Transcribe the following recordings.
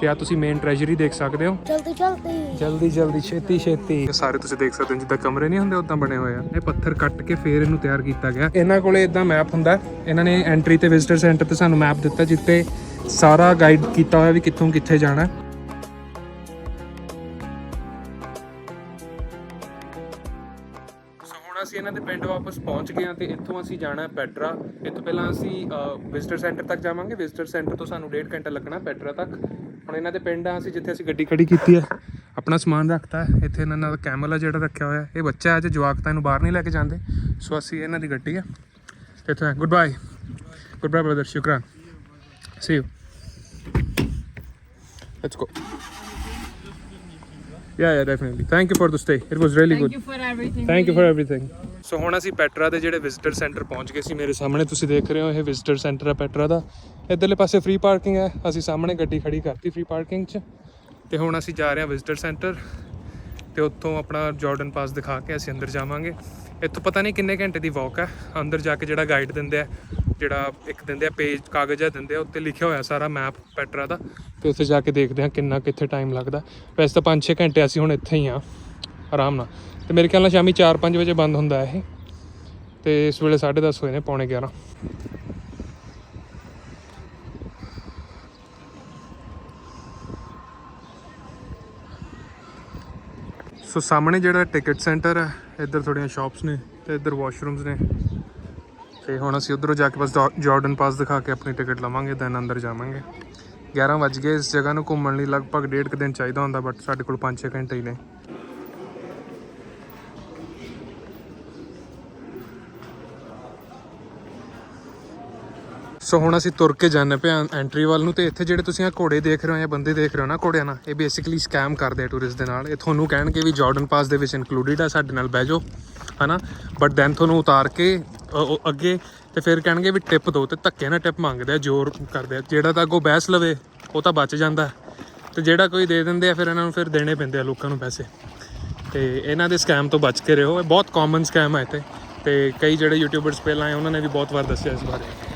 ਤੇ ਆ ਤੁਸੀਂ ਮੇਨ ਟ੍ਰੈਜਰੀ ਦੇਖ ਸਕਦੇ ਹੋ? ਜਲਦੀ ਜਲਦੀ। ਜਲਦੀ ਜਲਦੀ ਛੇਤੀ ਛੇਤੀ। ਸਾਰੇ ਤੁਸੀਂ ਦੇਖ ਸਕਦੇ ਹੋ ਜਿੱਦਾਂ ਕਮਰੇ ਨਹੀਂ ਹੁੰਦੇ ਉਦਾਂ ਬਣੇ ਹੋਏ ਆ। ਇਹ ਪੱਥਰ ਕੱਟ ਕੇ ਫੇਰ ਇਹਨੂੰ ਤਿਆਰ ਕੀਤਾ ਗਿਆ। ਇਹਨਾਂ ਕੋਲੇ ਇਦਾਂ ਮੈਪ ਹੁੰਦਾ ਹੈ। ਇਹਨਾਂ ਨੇ ਐਂਟਰੀ ਤੇ ਵਿਜ਼ਿਟਰ ਸੈਂਟਰ ਤੇ ਸਾਨੂੰ ਮੈਪ ਦਿੱਤਾ ਜਿੱਤੇ ਸਾਰਾ ਗਾਈਡ ਕੀਤਾ ਹੋਇਆ ਵੀ ਕਿੱਥੋਂ ਕਿੱਥੇ ਜਾਣਾ ਹੈ। ਸੋ ਹੁਣ ਅਸੀਂ ਇਹਨਾਂ ਦੇ ਪਿੰਡ ਵਾਪਸ ਪਹੁੰਚ ਗਏ ਹਾਂ ਤੇ ਇੱਥੋਂ ਅਸੀਂ ਜਾਣਾ ਹੈ ਪੈਟਰਾ ਇੱਥੋਂ ਪਹਿਲਾਂ ਅਸੀਂ ਵਿਜ਼ਿਟਰ ਸੈਂਟਰ ਤੱਕ ਜਾਵਾਂਗੇ। ਵਿਜ਼ਿਟਰ ਸੈਂਟਰ ਤੋਂ ਸਾਨੂੰ 1.5 ਘੰਟਾ ਲੱਗਣਾ ਪੈਟਰਾ ਤੱਕ। ਹੁਣ ਇਹਨਾਂ ਦੇ ਪਿੰਡ ਆ ਅਸੀਂ ਜਿੱਥੇ ਅਸੀਂ ਗੱਡੀ ਖੜੀ ਕੀਤੀ ਹੈ ਆਪਣਾ ਸਮਾਨ ਰੱਖਤਾ ਇੱਥੇ ਇਹਨਾਂ ਦਾ ਕੈਮਲ ਆ ਜਿਹੜਾ ਰੱਖਿਆ ਹੋਇਆ ਇਹ ਬੱਚਾ ਹੈ ਜਵਾਕ ਤਾਂ ਇਹਨੂੰ ਬਾਹਰ ਨਹੀਂ ਲੈ ਕੇ ਜਾਂਦੇ ਸੋ ਅਸੀਂ ਇਹਨਾਂ ਦੀ ਗੱਡੀ ਆ ਇੱਥੇ good bye good bye brother ਸ਼ੁਕਰਾਨ see you let's go Yeah, yeah, definitely. Thank you for the stay. It was really Thank good. Thank you for everything. Thank you for. So ਹੁਣ ਅਸੀਂ ਪੈਟਰਾ ਦੇ ਜਿਹੜੇ visitor centre ਪਹੁੰਚ ਗਏ ਸੀ ਮੇਰੇ ਸਾਹਮਣੇ। ਤੁਸੀਂ ਦੇਖ ਰਹੇ ਹੋ ਇਹ ਵਿਜ਼ਿਟਰ ਸੈਂਟਰ ਹੈ ਪੈਟਰਾ ਦਾ। ਇਧਰਲੇ ਪਾਸੇ ਫ੍ਰੀ ਪਾਰਕਿੰਗ ਹੈ। ਅਸੀਂ ਸਾਹਮਣੇ ਗੱਡੀ ਖੜੀ ਕਰਤੀ ਫ੍ਰੀ ਪਾਰਕਿੰਗ 'ਚ। ਤੇ ਹੁਣ ਅਸੀਂ ਜਾ ਰਹੇ ਹਾਂ ਵਿਜ਼ਿਟਰ ਸੈਂਟਰ ਤੇ ਉੱਥੋਂ ਆਪਣਾ ਜਾਰਡਨ ਪਾਸ ਦਿਖਾ ਕੇ ਅਸੀਂ ਅੰਦਰ ਜਾਵਾਂਗੇ। ਇੱਥੋਂ ਪਤਾ ਨਹੀਂ ਕਿੰਨੇ ਘੰਟੇ ਦੀ ਵਾਕ ਹੈ। ਅੰਦਰ ਜਾ ਕੇ ਜਿਹੜਾ ਗਾਈਡ ਦਿੰਦੇ ਆ, ਜਿਹੜਾ ਇੱਕ ਦਿੰਦੇ ਆ ਪੇਜ ਕਾਗਜ਼ ਆ ਦਿੰਦੇ ਆ, ਉੱਤੇ ਲਿਖਿਆ ਹੋਇਆ ਸਾਰਾ ਮੈਪ ਪੈਟਰਾ ਦਾ। ਤੇ ਉੱਥੇ ਜਾ ਕੇ ਦੇਖਦੇ ਹਾਂ ਕਿੰਨਾ, ਕਿੱਥੇ ਟਾਈਮ ਲੱਗਦਾ। ਵੈਸੇ ਤਾਂ 5-6 ਘੰਟੇ ਅਸੀਂ ਹੁਣ ਇੱਥੇ ਹੀ ਆ ਆਰਾਮ ਨਾਲ। ਤੇ ਮੇਰੇ ਖਿਆਲ ਨਾਲ ਸ਼ਾਮੀ 4-5 ਵਜੇ ਬੰਦ ਹੁੰਦਾ ਇਹ। ਤੇ ਇਸ ਵੇਲੇ 10:30 ਹੋਏ ਨੇ, ਪੌਣੇ 11 ਸੋ ਸਾਹਮਣੇ ਜਿਹੜਾ ਟਿਕਟ ਸੈਂਟਰ ਹੈ, ਇੱਧਰ ਥੋੜੀਆਂ ਸ਼ਾਪਸ ਨੇ ਤੇ ਇੱਧਰ ਵਾਸ਼ਰੂਮਸ ਨੇ। ਤੇ ਹੁਣ ਅਸੀਂ ਉਧਰੋਂ ਜਾ ਕੇ ਬਸ ਜਾਰਡਨ ਪਾਸ ਦਿਖਾ ਕੇ ਆਪਣੀ ਟਿਕਟ ਲਵਾਂਗੇ ਦੈਨ ਅੰਦਰ ਜਾਵਾਂਗੇ। 11 ਵੱਜ ਗਏ, ਇਸ ਜਗ੍ਹਾ ਨੂੰ ਘੁੰਮਣ ਲਈ ਲਗਭਗ ਡੇਢ ਕੁ ਦਿਨ ਚਾਹੀਦਾ ਹੁੰਦਾ ਬਟ ਸਾਡੇ ਕੋਲ 5-6 ਘੰਟੇ ਹੀ ਨੇ। ਸੋ ਹੁਣ ਅਸੀਂ ਤੁਰ ਕੇ ਜਾਂਦੇ ਪਏ ਹਾਂ ਐਂਟਰੀ ਵੱਲ ਨੂੰ ਤੇ ਇੱਥੇ ਜਿਹੜੇ ਤੁਸੀਂ ਆ ਘੋੜੇ ਦੇਖ ਰਹੇ ਹੋ ਜਾਂ ਬੰਦੇ ਦੇਖ ਰਹੇ ਹੋ ਨਾ ਘੋੜਿਆਂ ਨਾਲ, ਇਹ ਬੇਸਿਕਲੀ ਸਕੈਮ ਕਰਦੇ ਆ ਟੂਰਿਸਟ ਦੇ ਨਾਲ। ਇਹ ਤੁਹਾਨੂੰ ਕਹਿਣਗੇ ਵੀ ਜਾਰਡਨ ਪਾਸ ਦੇ ਵਿੱਚ ਇਨਕਲੂਡਡ ਆ, ਸਾਡੇ ਨਾਲ ਬਹਿ ਜਾਓ, ਹਨਾ? ਬਟ ਦੈਨ ਤੁਹਾਨੂੰ ਉਤਾਰ ਕੇ ਉਹ ਅੱਗੇ ਤੇ ਫਿਰ ਕਹਿਣਗੇ ਵੀ ਟਿਪ ਦਿਓ ਤੇ ਧੱਕੇ ਨਾਲ ਟਿਪ ਮੰਗਦੇ ਆ, ਜ਼ੋਰ ਕਰਦੇ ਆ। ਜਿਹੜਾ ਤਾਂ ਅੱਗੋਂ ਬਹਿਸ ਲਵੇ, ਉਹ ਤਾਂ ਬਚ ਜਾਂਦਾ। ਹੈ। ਤੇ ਜਿਹੜਾ ਕੋਈ ਦੇ ਦਿੰਦੇ ਆ, ਫਿਰ ਇਹਨਾਂ ਨੂੰ ਫਿਰ ਦੇਣੇ ਪੈਂਦੇ ਆ ਲੋਕਾਂ ਨੂੰ ਪੈਸੇ। ਤੇ ਇਹਨਾਂ ਦੇ ਸਕੈਮ ਤੋਂ ਬਚ ਕੇ ਰਹੋ। ਇਹ ਬਹੁਤ ਕਾਮਨ ਸਕੈਮ ਹੈ ਇੱਥੇ। ਤੇ ਕਈ ਜਿਹੜੇ ਯੂਟਿਊਬਰਸ ਪਹਿਲਾਂ ਆਏ, ਉਹਨਾਂ ਨੇ ਵੀ ਬਹੁਤ ਵਾਰ ਦੱਸਿਆ ਇਸ ਬਾਰੇ।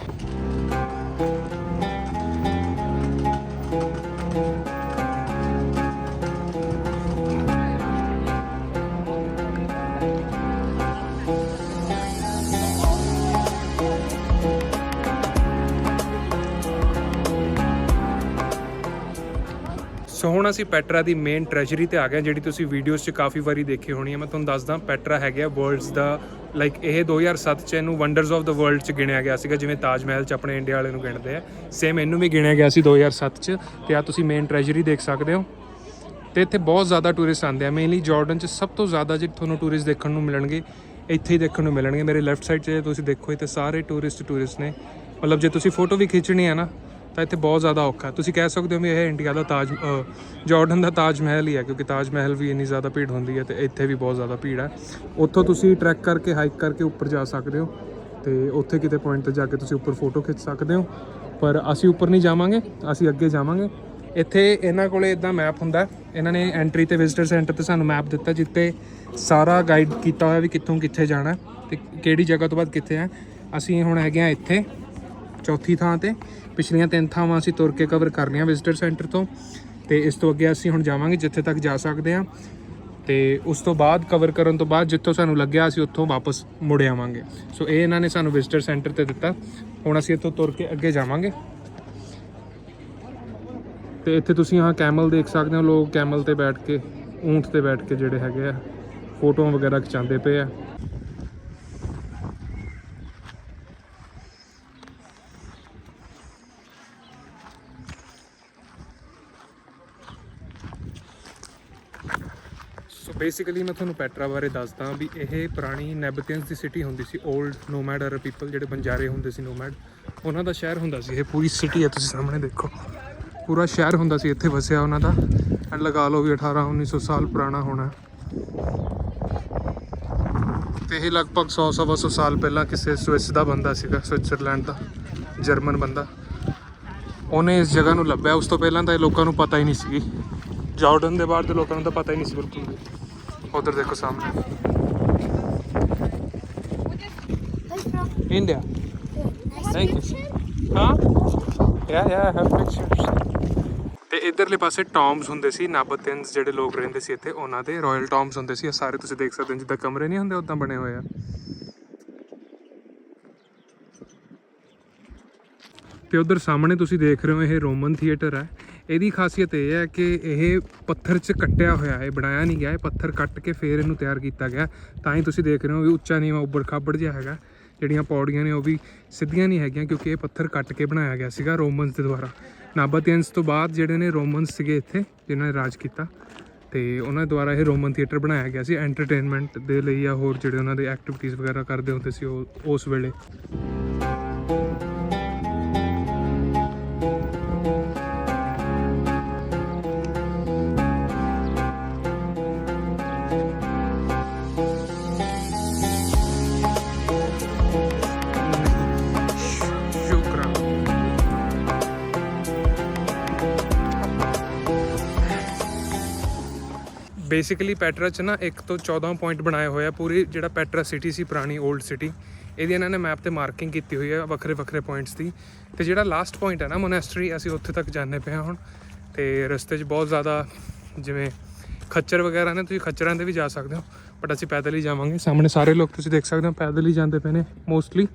ਸੋ ਹੁਣ ਅਸੀਂ ਪੈਟਰਾ ਦੀ ਮੇਨ ਟ੍ਰੈਜਰੀ ਤੇ ਆ ਗਏ ਜਿਹੜੀ ਤੁਸੀਂ ਵੀਡੀਓਜ਼ 'ਚ ਕਾਫੀ ਵਾਰੀ ਦੇਖੀ ਹੋਣੀ ਹੈ ਮੈਂ ਤੁਹਾਨੂੰ ਦੱਸਦਾ ਪੈਟਰਾ ਹੈਗਾ ਵਰਲਡਸ ਦਾ ਲਾਈਕ ਇਹ 2007 'ਚ ਇਹਨੂੰ ਵੰਡਰਸ ਆਫ ਦਾ ਵਰਲਡ 'ਚ ਗਿਣਿਆ ਗਿਆ ਸੀਗਾ, ਜਿਵੇਂ ਤਾਜ ਮਹਿਲ 'ਚ ਆਪਣੇ ਇੰਡੀਆ ਵਾਲੇ ਨੂੰ ਗਿਣਦੇ ਆ। ਸੇਮ ਇਹਨੂੰ ਵੀ ਗਿਣਿਆ ਗਿਆ ਸੀ 2007 'ਚ ਤੇ ਆ ਤੁਸੀਂ ਮੇਨ ਟ੍ਰੈਜਰੀ ਦੇਖ ਸਕਦੇ ਹੋ। ਤੇ ਇੱਥੇ ਬਹੁਤ ਜ਼ਿਆਦਾ ਟੂਰਿਸਟ ਆਉਂਦੇ ਆ। ਮੇਨਲੀ ਜਾਰਡਨ 'ਚ ਸਭ ਤੋਂ ਜ਼ਿਆਦਾ ਜੇ ਤੁਹਾਨੂੰ ਟੂਰਿਸਟ ਦੇਖਣ ਨੂੰ ਮਿਲਣਗੇ, ਇੱਥੇ ਹੀ ਦੇਖਣ ਨੂੰ ਮਿਲਣਗੇ। ਮੇਰੇ ਲੈਫਟ ਸਾਈਡ 'ਚ ਜੇ ਤੁਸੀਂ ਦੇਖੋ, ਇੱਥੇ ਸਾਰੇ ਟੂਰਿਸਟ ਟੂਰਿਸਟ ਨੇ। ਮਤਲਬ ਜੇ ਤੁਸੀਂ ਫੋਟੋ ਵੀ ਖਿੱਚਣੀ ਹੈ ਨਾ ਤਾਂ ਇੱਥੇ ਬਹੁਤ ਜ਼ਿਆਦਾ ਔਖਾ ਤੁਸੀਂ ਕਹਿ ਸਕਦੇ ਹੋ ਵੀ ਇਹ ਇੰਡੀਆ ਦਾ ਤਾਜ ਅ, ਜਾਰਡਨ ਦਾ ਤਾਜ ਮਹਿਲ ਹੀ ਹੈ ਕਿਉਂਕਿ ਤਾਜ ਮਹਿਲ ਵੀ ਇੰਨੀ ਜ਼ਿਆਦਾ ਭੀੜ ਹੁੰਦੀ ਹੈ ਤੇ ਇੱਥੇ ਵੀ ਬਹੁਤ ਜ਼ਿਆਦਾ ਭੀੜ ਹੈ। ਉੱਥੋਂ ਤੁਸੀਂ ਟਰੈਕ ਕਰਕੇ ਹਾਈਕ ਕਰਕੇ ਉੱਪਰ ਜਾ ਸਕਦੇ ਹੋ ਤੇ ਉੱਥੇ ਕਿਤੇ ਪੁਆਇੰਟ ਤੇ ਜਾ ਕੇ ਤੁਸੀਂ ਉੱਪਰ ਫੋਟੋ ਖਿੱਚ ਸਕਦੇ ਹੋ। ਪਰ ਅਸੀਂ ਉੱਪਰ ਨਹੀਂ ਜਾਵਾਂਗੇ ਅਸੀਂ ਅੱਗੇ ਜਾਵਾਂਗੇ। ਇੱਥੇ ਇਹਨਾਂ ਕੋਲੇ ਇਦਾਂ ਮੈਪ ਹੁੰਦਾ ਇਹਨਾਂ ਨੇ ਐਂਟਰੀ ਤੇ ਵਿਜ਼ਿਟਰ ਸੈਂਟਰ ਤੇ ਸਾਨੂੰ ਮੈਪ ਦਿੱਤਾ ਜਿੱਤੇ ਸਾਰਾ ਗਾਈਡ ਕੀਤਾ ਹੋਇਆ ਵੀ ਕਿੱਥੋਂ ਕਿੱਥੇ ਜਾਣਾ ਹੈ ਤੇ ਕਿਹੜੀ ਜਗ੍ਹਾ ਤੋਂ ਬਾਅਦ ਕਿੱਥੇ ਹੈ। ਅਸੀਂ ਹੁਣ ਹੈਗੇ ਆ ਇੱਥੇ। ਚੌਥੀ ਥਾਂ ਤੇ ਪਿਛਲੀਆਂ ਤਿੰਨ ਥਾਵਾਂ ਅਸੀਂ ਤੁਰ ਕੇ ਕਵਰ ਕਰ ਲਈਆਂ ਵਿਜ਼ਿਟਰ ਸੈਂਟਰ ਤੋਂ। ਤੇ ਇਸ ਤੋਂ ਅੱਗੇ ਅਸੀਂ ਹੁਣ ਜਾਵਾਂਗੇ ਜਿੱਥੇ ਤੱਕ ਜਾ ਸਕਦੇ ਹਾਂ। ਤੇ ਉਸ ਤੋਂ ਬਾਅਦ ਕਵਰ ਕਰਨ ਤੋਂ ਬਾਅਦ ਜਿੱਥੋਂ ਸਾਨੂੰ ਲੱਗਿਆ ਅਸੀਂ ਉੱਥੋਂ ਵਾਪਸ ਮੁੜ ਆਵਾਂਗੇ। ਸੋ ਇਹ ਇਹਨਾਂ ਨੇ ਸਾਨੂੰ ਵਿਜ਼ਿਟਰ ਸੈਂਟਰ ਤੇ ਦਿੱਤਾ। ਹੁਣ ਅਸੀਂ ਇੱਥੋਂ ਤੁਰ ਕੇ ਅੱਗੇ ਜਾਵਾਂਗੇ। ਤੇ ਇੱਥੇ ਤੁਸੀਂ ਆਹ ਕੈਮਲ ਦੇਖ ਸਕਦੇ ਹੋ, ਲੋਕ ਕੈਮਲ ਤੇ ਬੈਠ ਕੇ, ਊਂਠ ਤੇ ਬੈਠ ਕੇ ਜਿਹੜੇ ਹੈਗੇ ਆ ਫੋਟੋਆਂ ਵਗੈਰਾ ਖਿਚਾਉਂਦੇ ਪਏ ਆ ਸੋ ਬੇਸਿਕਲੀ ਮੈਂ ਤੁਹਾਨੂੰ ਪੈਟਰਾ ਬਾਰੇ ਦੱਸਦਾ ਵੀ ਇਹ ਪੁਰਾਣੀ ਨੈਬਥੀਅਨਸ ਦੀ ਸਿਟੀ ਹੁੰਦੀ ਸੀ 올ਡ ਨੋਮੈਡ ਅਰ ਪੀਪਲ ਜਿਹੜੇ ਬੰਜਾਰੇ ਹੁੰਦੇ ਸੀ ਨੋਮੈਡ ਉਹਨਾਂ ਦਾ ਸ਼ਹਿਰ ਹੁੰਦਾ ਸੀ। ਇਹ ਪੂਰੀ ਸਿਟੀ ਹੈ, ਤੁਸੀਂ ਸਾਹਮਣੇ ਦੇਖੋ। ਪੂਰਾ ਸ਼ਹਿਰ ਹੁੰਦਾ ਸੀ, ਇੱਥੇ ਵਸਿਆ ਉਹਨਾਂ ਦਾ। ਐਂਡ ਲਗਾ ਲਓ ਵੀ 18 1900 ਸਾਲ ਪੁਰਾਣਾ ਹੋਣਾ। ਤੇ ਇਹ ਲਗਭਗ 100 ਸਵਾ ਸੌ ਸਾਲ ਪਹਿਲਾਂ ਕਿਸੇ ਸਵਿਸ ਦਾ ਬੰਦਾ ਸੀਗਾ ਸਵਿਟਜ਼ਰਲੈਂਡ ਦਾ ਜਰਮਨ ਬੰਦਾ। ਉਹਨੇ ਇਸ ਜਗ੍ਹਾ ਨੂੰ ਲੱਭਿਆ। ਉਸ ਤੋਂ ਪਹਿਲਾਂ ਤਾਂ ਇਹ ਲੋਕਾਂ ਨੂੰ ਪਤਾ ਹੀ ਨਹੀਂ ਸੀਗੀ ਜਾਰਡਨ ਦੇ ਬਾਹਰ ਦੇ ਲੋਕਾਂ ਨੂੰ ਤਾਂ ਪਤਾ ਹੀ ਨਹੀਂ ਸੀ, ਬਿਲਕੁਲ ਉਧਰ ਦੇਖੋ ਸਾਹਮਣੇ ਇੰਡੀਆ ਥੈਂਕ ਯੂ ਹਾਂ ਯਾ ਯਾ ਹੈਵ ਪਿਕਚਰਸ ਤੇ ਇਧਰਲੇ ਪਾਸੇ ਟੌਮਸ ਹੁੰਦੇ ਸੀ ਨਾਬਤਿਆਨਸ ਜਿਹੜੇ ਲੋਕ ਰਹਿੰਦੇ ਸੀ ਇੱਥੇ, ਉਹਨਾਂ ਦੇ ਰਾਇਲ ਟੌਮਸ ਹੁੰਦੇ ਸੀ। ਇਹ ਸਾਰੇ ਤੁਸੀਂ ਦੇਖ ਸਕਦੇ ਹੋ, ਜਿੱਦਾਂ ਕਮਰੇ ਨਹੀਂ ਹੁੰਦੇ ਉਦਾਂ ਬਣੇ ਹੋਏ ਆ। ਤੇ ਉਧਰ ਸਾਹਮਣੇ ਤੁਸੀਂ ਦੇਖ ਰਹੇ ਹੋ, ਇਹ ਰੋਮਨ ਥੀਏਟਰ ਹੈ। ਇਹਦੀ ਖਾਸੀਅਤ ਇਹ ਹੈ ਕਿ ਇਹ ਪੱਥਰ 'ਚ ਕੱਟਿਆ ਹੋਇਆ ਹੈ, ਬਣਾਇਆ ਨਹੀਂ ਗਿਆ, ਇਹ ਪੱਥਰ ਕੱਟ ਕੇ ਫੇਰ ਇਹਨੂੰ ਤਿਆਰ ਕੀਤਾ ਗਿਆ। ਤਾਂ ਹੀ ਤੁਸੀਂ ਦੇਖ ਰਹੇ ਹੋ ਵੀ ਉੱਚਾ ਨੀਵਾਂ ਉੱਬੜ ਖਾਬੜ ਜਿਹਾ ਹੈਗਾ। ਜਿਹੜੀਆਂ ਪੌੜੀਆਂ ਨੇ ਉਹ ਵੀ ਸਿੱਧੀਆਂ ਨਹੀਂ ਹੈਗੀਆਂ ਕਿਉਂਕਿ ਇਹ ਪੱਥਰ ਕੱਟ ਕੇ ਬਣਾਇਆ ਗਿਆ ਸੀਗਾ ਰੋਮਨਸ ਦੇ ਦੁਆਰਾ। ਨਾਬਾਤੀਅਨਸ ਤੋਂ ਬਾਅਦ ਜਿਹੜੇ ਨੇ ਰੋਮਨਸ ਸੀਗੇ ਇੱਥੇ, ਜਿਨ੍ਹਾਂ ਨੇ ਰਾਜ ਕੀਤਾ, ਤੇ ਉਹਨਾਂ ਦੁਆਰਾ ਇਹ ਰੋਮਨ ਥੀਏਟਰ ਬਣਾਇਆ ਗਿਆ ਸੀ। ਐਂਟਰਟੇਨਮੈਂਟ ਦੇ ਲਈ ਜਾਂ ਹੋਰ ਜਿਹੜੇ ਉਹਨਾਂ ਦੇ ਐਕਟੀਵਿਟੀਜ਼ ਵਗੈਰਾ ਕਰਦੇ ਹੁੰਦੇ ਸੀ ਉਹ ਉਸ ਵੇਲੇ। ਬੇਸਿਕਲੀ ਪੈਟਰਾ ਚ ਨਾ ਇੱਕ ਤੋਂ 14 ਪੁਆਇੰਟ ਬਣਾਏ ਹੋਏ ਆ ਪੂਰੀ ਜਿਹੜਾ ਪੈਟਰਾ ਸਿਟੀ ਸੀ, ਪੁਰਾਣੀ 올ਡ ਸਿਟੀ ਇਹਦੀ ਇਹਨਾਂ ਨੇ ਮੈਪ ਤੇ ਮਾਰਕਿੰਗ ਕੀਤੀ ਹੋਈ ਹੈ ਵੱਖਰੇ ਵੱਖਰੇ ਪੁਆਇੰਟਸ ਦੀ। ਤੇ ਜਿਹੜਾ ਲਾਸਟ ਪੁਆਇੰਟ ਹੈ ਨਾ ਮੋਨੈਸਟਰੀ ਅਸੀਂ ਉੱਥੇ ਤੱਕ ਜਾਂਦੇ ਪਏ ਹਾਂ ਹੁਣ। ਤੇ ਰਸਤੇ 'ਚ ਬਹੁਤ ਜ਼ਿਆਦਾ ਜਿਵੇਂ ਖੱਚਰ ਵਗੈਰਾ ਨੇ, ਤੁਸੀਂ ਖੱਚਰਾਂ ਤੇ ਵੀ ਜਾ ਸਕਦੇ ਹੋ ਬਟ ਅਸੀਂ ਪੈਦਲ ਹੀ ਜਾਵਾਂਗੇ। ਸਾਹਮਣੇ ਸਾਰੇ ਲੋਕ ਤੁਸੀਂ ਦੇਖ ਸਕਦੇ ਹੋ, ਪੈਦਲ ਹੀ ਜਾਂਦੇ ਪਏ ਨੇ ਮੋਸਟਲੀ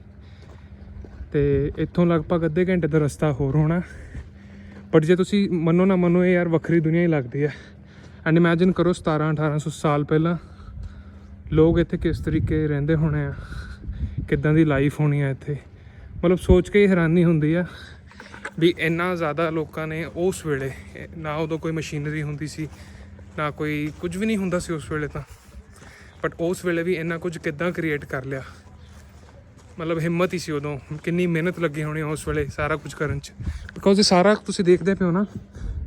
ਤੇ ਇੱਥੋਂ ਲਗਭਗ ਅੱਧੇ ਘੰਟੇ ਦਾ ਰਸਤਾ ਹੋਰ ਹੋਣਾ। ਬਟ ਜੇ ਤੁਸੀਂ ਮੰਨੋ ਨਾ ਮੰਨੋ, ਇਹ ਯਾਰ ਵੱਖਰੀ ਦੁਨੀਆ ਹੀ ਲੱਗਦੀ ਹੈ ਐਂਡ ਇਮੇਜਿਨ ਕਰੋ 17 1800 ਸਾਲ ਪਹਿਲਾਂ ਲੋਕ ਇੱਥੇ ਕਿਸ ਤਰੀਕੇ ਰਹਿੰਦੇ ਹੋਣੇ ਆ? ਕਿੱਦਾਂ ਦੀ ਲਾਈਫ ਹੋਣੀ ਆ ਇੱਥੇ? ਮਤਲਬ ਸੋਚ ਕੇ ਹੀ ਹੈਰਾਨੀ ਹੁੰਦੀ ਆ ਵੀ ਇੰਨਾ ਜ਼ਿਆਦਾ ਲੋਕਾਂ ਨੇ ਉਸ ਵੇਲੇ ਨਾ ਉਦੋਂ ਕੋਈ ਮਸ਼ੀਨਰੀ ਹੁੰਦੀ ਸੀ, ਨਾ ਕੋਈ ਕੁਝ ਵੀ ਨਹੀਂ ਹੁੰਦਾ ਸੀ ਉਸ ਵੇਲੇ ਤਾਂ। ਬਟ ਉਸ ਵੇਲੇ ਵੀ ਇੰਨਾ ਕੁਝ ਕਿੱਦਾਂ ਕ੍ਰੀਏਟ ਕਰ ਲਿਆ? ਮਤਲਬ ਹਿੰਮਤ ਹੀ ਸੀ ਉਦੋਂ, ਕਿੰਨੀ ਮਿਹਨਤ ਲੱਗੀ ਹੋਣੀ ਉਸ ਵੇਲੇ ਸਾਰਾ ਕੁਝ ਕਰਨ ਚ। ਬਿਕੋਜ਼ ਇਹ ਸਾਰਾ ਤੁਸੀਂ ਦੇਖਦੇ ਪਿਓ ਨਾ,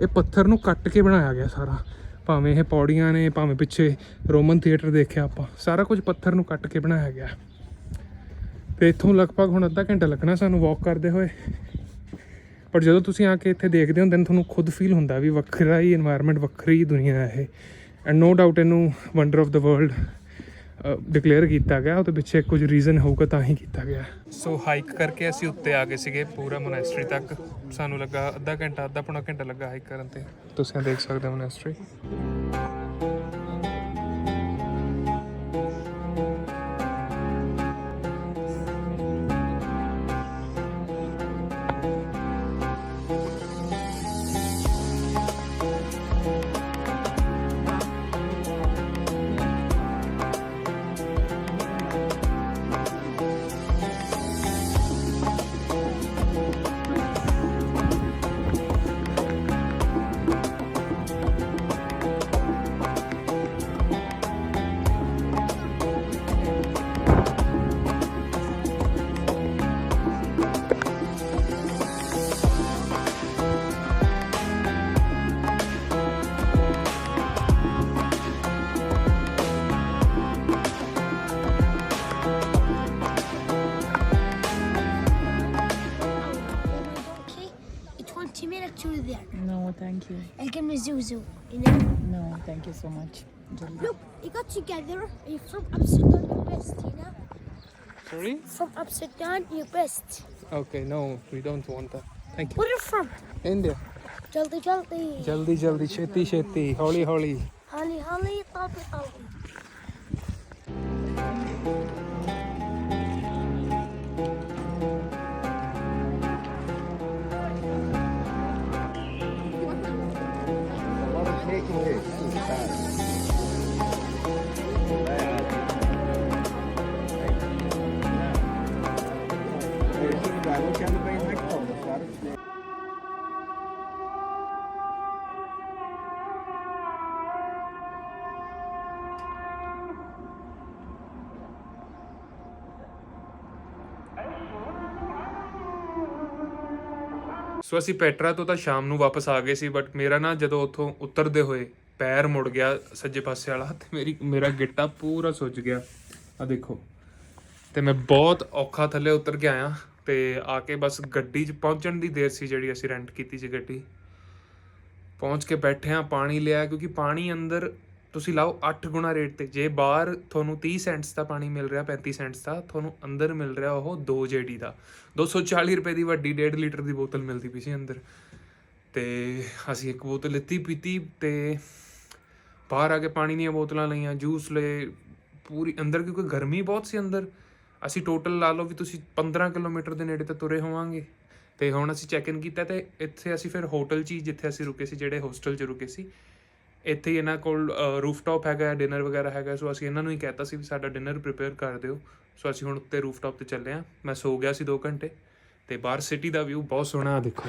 ਇਹ ਪੱਥਰ ਨੂੰ ਕੱਟ ਕੇ ਬਣਾਇਆ ਗਿਆ ਸਾਰਾ। ਭਾਵੇਂ ਇਹ ਪੌੜੀਆਂ ਨੇ, ਭਾਵੇਂ ਪਿੱਛੇ ਰੋਮਨ ਥੀਏਟਰ ਦੇਖਿਆ ਆਪਾਂ, ਸਾਰਾ ਕੁਝ ਪੱਥਰ ਨੂੰ ਕੱਟ ਕੇ ਬਣਾਇਆ ਗਿਆ। ਤੇ ਇੱਥੋਂ ਲਗਭਗ ਹੁਣ ਅੱਧਾ ਘੰਟਾ ਲੱਗਣਾ ਸਾਨੂੰ ਵਾਕ ਕਰਦੇ ਹੋਏ। ਪਰ ਜਦੋਂ ਤੁਸੀਂ ਆ ਕੇ ਇੱਥੇ ਦੇਖਦੇ ਹੁੰਦੇ ਨੇ, ਤੁਹਾਨੂੰ ਖੁਦ ਫੀਲ ਹੁੰਦਾ ਵੀ ਵੱਖਰਾ ਹੀ এনवायरमेंट ਵੱਖਰੀ ਦੁਨੀਆ ਹੈ ਇਹ। ਐਂਡ ਨੋ ਡਾਊਟ ਇਹਨੂੰ wonder of the world declare ਕੀਤਾ ਗਿਆ, ਉਹਦੇ ਪਿੱਛੇ ਕੁਝ ਰੀਜ਼ਨ ਹੋਊਗਾ ਤਾਂ ਹੀ ਕੀਤਾ ਗਿਆ। ਸੋ ਹਾਈਕ ਕਰਕੇ ਅਸੀਂ ਉੱਤੇ ਆ ਗਏ ਸੀਗੇ, ਪੂਰਾ ਮੋਨੈਸਟਰੀ ਤੱਕ। ਸਾਨੂੰ ਲੱਗਾ ਅੱਧਾ ਘੰਟਾ, ਅੱਧਾ ਪੌਣਾ ਘੰਟਾ ਲੱਗਾ ਹਾਈਕ ਕਰਨ ਤੇ। ਤੁਸੀਂ ਦੇਖ ਸਕਦੇ ਹੋ ਮੋਨੈਸਟਰੀ Thank you. I'll give him Zuzu. Know? No, thank you so much. Look, we got together and from upside down best, Tina? Sorry? From upside you best. Okay, no, we don't want that. Thank you. Where are you from? India. Jaldi, jaldi. Jaldi, jaldi. Shetty, shetty. Holy, holy. Holy, holy. Talpi, talpi. ਸੋ ਅਸੀਂ Petra ਤੋਂ ਤਾਂ ਸ਼ਾਮ ਨੂੰ ਵਾਪਸ ਆ ਗਏ ਸੀ but ਮੇਰਾ ਨਾ ਜਦੋਂ ਉੱਥੋਂ ਉਤਰਦੇ ਹੋਏ ਪੈਰ ਮੁੜ ਗਿਆ ਸੱਜੇ ਪਾਸੇ ਵਾਲਾ ਤੇ ਮੇਰੀ, ਮੇਰਾ ਗਿੱਟਾ ਪੂਰਾ ਸੁੱਜ ਗਿਆ। ਆ ਦੇਖੋ। ਤੇ ਮੈਂ ਬਹੁਤ ਔਖਾ ਥੱਲੇ ਉਤਰ ਕੇ ਆਇਆ ਤੇ ਆ ਕੇ ਬਸ ਗੱਡੀ 'ਚ ਪਹੁੰਚਣ ਦੀ ਦੇਰ ਸੀ ਜਿਹੜੀ ਅਸੀਂ ਰੈਂਟ ਕੀਤੀ ਸੀ ਗੱਡੀ। ਪਹੁੰਚ ਕੇ ਬੈਠੇ ਆ ਪਾਣੀ ਲਿਆ ਕਿਉਂਕਿ ਪਾਣੀ ਅੰਦਰ ਤੁਸੀਂ ਲਾਓ 8 ਗੁਣਾ ਰੇਟ ਤੇ, ਜੇ ਬਾਹਰ ਤੁਹਾਨੂੰ 30 ਸੈਂਟਸ ਦਾ ਪਾਣੀ ਮਿਲ ਰਿਹਾ 35 ਸੈਂਟਸ ਦਾ, ਤੁਹਾਨੂੰ ਅੰਦਰ ਮਿਲ ਰਿਹਾ ਉਹ 2 ਜੇਡੀ ਦਾ। 240 ਰੁਪਏ ਦੀ ਵੱਡੀ 1.5 ਲੀਟਰ ਦੀ ਬੋਤਲ ਮਿਲਦੀ ਪਈ ਸੀ ਅੰਦਰ। ਤੇ ਅਸੀਂ ਇੱਕ ਬੋਤਲ ਲਿੱਤੀ, ਪੀਤੀ ਤੇ ਬਾਹਰ ਆ ਕੇ ਪਾਣੀ ਦੀਆਂ ਬੋਤਲਾਂ ਲਈਆਂ, ਜੂਸ ਲਏ, ਪੂਰੀ ਅੰਦਰ ਕਿਉਂਕਿ ਗਰਮੀ ਬਹੁਤ ਸੀ ਅੰਦਰ। ਅਸੀਂ ਟੋਟਲ ਲਾ ਲਓ ਵੀ ਤੁਸੀਂ 15 ਕਿਲੋਮੀਟਰ ਦੇ ਨੇੜੇ ਤੇ ਤੁਰੇ ਹੋਵਾਂਗੇ। ਤੇ ਹੁਣ ਅਸੀਂ ਚੈੱਕ ਇਨ ਕੀਤਾ ਤੇ ਇੱਥੇ ਅਸੀਂ ਫਿਰ ਹੋਟਲ 'ਚ ਹੀ ਜਿੱਥੇ ਅਸੀਂ ਰੁਕੇ ਸੀ, ਜਿਹੜੇ ਹੋਸਟਲ 'ਚ ਰੁਕੇ ਸੀ ਇੱਥੇ ਹੀ ਇਹਨਾਂ ਕੋਲ ਰੂਫਟਾਪ ਹੈਗਾ ਡਿਨਰ ਵਗੈਰਾ ਹੈਗਾ, ਸੋ ਅਸੀਂ ਇਹਨਾਂ ਨੂੰ ਹੀ ਕਹਿਤਾ ਸੀ ਵੀ ਸਾਡਾ ਡਿਨਰ ਪ੍ਰਿਪੇਅਰ ਕਰ ਦਿਓ। ਸੋ ਅਸੀਂ ਹੁਣ ਉੱਤੇ ਰੂਫਟਾਪ ਤੇ ਚੱਲੇ ਆ। ਮੈਂ ਸੋ ਗਿਆ ਸੀ 2 ਘੰਟੇ ਤੇ ਬਾਹਰ ਸਿਟੀ ਦਾ ਵਿਊ ਬਹੁਤ ਸੋਹਣਾ ਆ, ਦੇਖੋ।